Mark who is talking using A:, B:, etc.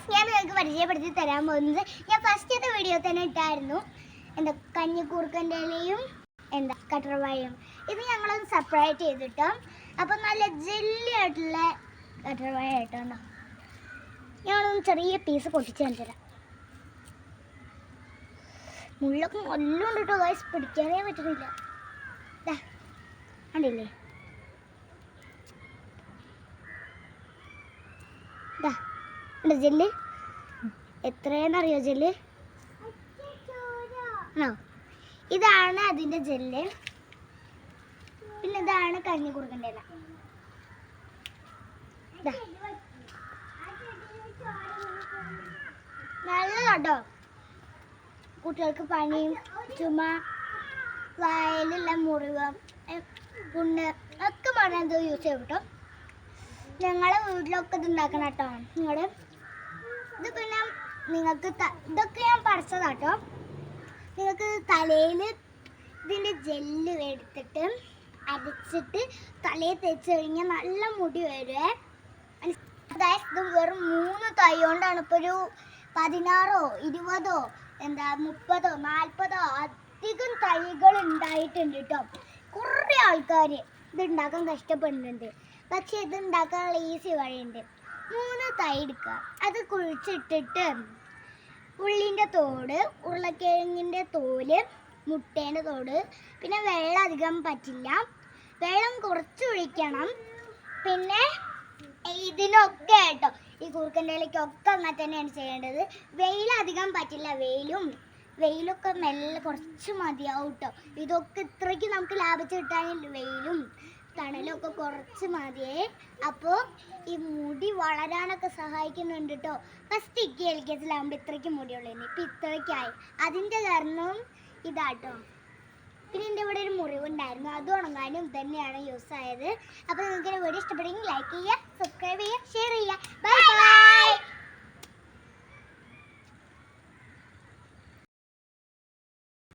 A: Guys ഞാൻ നിങ്ങൾക്ക് പരിചയപ്പെടുത്തി തരാൻ പോകുന്നത്. ഞാൻ ഫസ്റ്റത്തെ വീഡിയോ തന്നെ ഇട്ടായിരുന്നു. എന്താ കഞ്ഞിക്കൂർക്കന്റെ ഇലയും എന്താ കട്ടർവാഴയും. ഇത് ഞങ്ങളൊന്ന് സെപ്പറേറ്റ് ചെയ്തിട്ടോ. അപ്പം നല്ല ജെല്ലി ആയിട്ടുള്ള കട്ടർവാഴ ആയിട്ടോ ഞങ്ങളൊന്ന് ചെറിയ പീസ് പൊട്ടിച്ച് കാണിച്ചുതരാം. മുള്ളൊക്കെ നല്ലോണം കേട്ടോ ഗൈസ് പിടിക്കാനേ പറ്റുന്നില്ല. കണ്ടില്ലേ? ദാ, ഉണ്ട് ജെല്ല്? എത്രയെന്നറിയോ ജെല്ല്? ആണോ? ഇതാണ് അതിന്റെ ജെല്ല്. പിന്നെ ഇതാണ് കഞ്ഞി കുറുക്കന്റെ. നല്ലതാട്ടോ. കുട്ടികൾക്ക് പനിയും ചുമ വയലുള്ള മുറിവ് പുണ്ണ് ഒക്കെ മാറാൻ യൂസ് ചെയ്യും കേട്ടോ. ഞങ്ങളെ വീട്ടിലൊക്കെ ഇത് ഉണ്ടാക്കണം കേട്ടോ. നിങ്ങൾ ഇത് പിന്നെ നിങ്ങൾക്ക് ഇതൊക്കെ ഞാൻ പഠിച്ചതാട്ടോ നിങ്ങൾക്ക് തലയിൽ ഇതിന്റെ ജെല്ല് എടുത്തിട്ട് അരച്ചിട്ട് തലയിൽ തേച്ച് കഴിഞ്ഞാൽ നല്ല മുടി വരുവേ. അതായത് ഇത് വെറും മൂന്ന് തൈ കൊണ്ടാണ് ഇപ്പോൾ ഒരു പതിനാറോ ഇരുപതോ എന്താ മുപ്പതോ നാൽപ്പതോ അധികം തൈകൾ ഉണ്ടായിട്ടുണ്ട് കേട്ടോ കുറേ ആൾക്കാർ ഇത് ഉണ്ടാക്കാൻ കഷ്ടപ്പെടുന്നുണ്ട്. പക്ഷേ ഇത് ഉണ്ടാക്കാനുള്ള ഈസി വഴിയുണ്ട്. മൂന്ന് തൈ എടുക്കുക അത് കുഴിച്ചിട്ടിട്ട് ഉള്ളിന്റെ തോട് ഉരുളക്കിഴങ്ങിന്റെ തോൽ മുട്ടേന്റെ തോട്. പിന്നെ വെള്ളം അധികം പറ്റില്ല. വെള്ളം കുറച്ച് ഒഴിക്കണം. പിന്നെ ഇതിനൊക്കെ കേട്ടോ ഈ കുറുക്കന്റെ ഇലയ്ക്കൊക്കെ അങ്ങനെ തന്നെയാണ് ചെയ്യേണ്ടത്. വെയിൽ അധികം പറ്റില്ല വെയിലും വെയിലൊക്കെ മെല്ലെ കുറച്ച് മതിയാവും കേട്ടോ. ഇതൊക്കെ ഇത്രയ്ക്ക് നമുക്ക് ലാഭിച്ച് കിട്ടാനില്ല വെയിലും തണലൊക്കെ കുറച്ച് മതിയേ. അപ്പോൾ ഈ മുടി വളരാനൊക്കെ സഹായിക്കുന്നുണ്ട് കേട്ടോ ഫസ്റ്റ് ഇക്കി എൽ കെ ജിയിലാകുമ്പോൾ ഇത്രയ്ക്ക് മുടിയുള്ളൂ. ഇപ്പം ഇത്രയ്ക്കായി. അതിന്റെ കാരണം ഇതാട്ടോ. പിന്നെ എന്റെ ഇവിടെ ഒരു മുറിവുണ്ടായിരുന്നു. അത് ഉണങ്ങാനും തന്നെയാണ് യൂസ് ആയത്. അപ്പോൾ നിങ്ങൾക്ക് വീഡിയോ ഇഷ്ടപ്പെടുമെങ്കിൽ ലൈക്ക് ചെയ്യുക സബ്സ്ക്രൈബ് ചെയ്യുക ഷെയർ ചെയ്യുക. Bye bye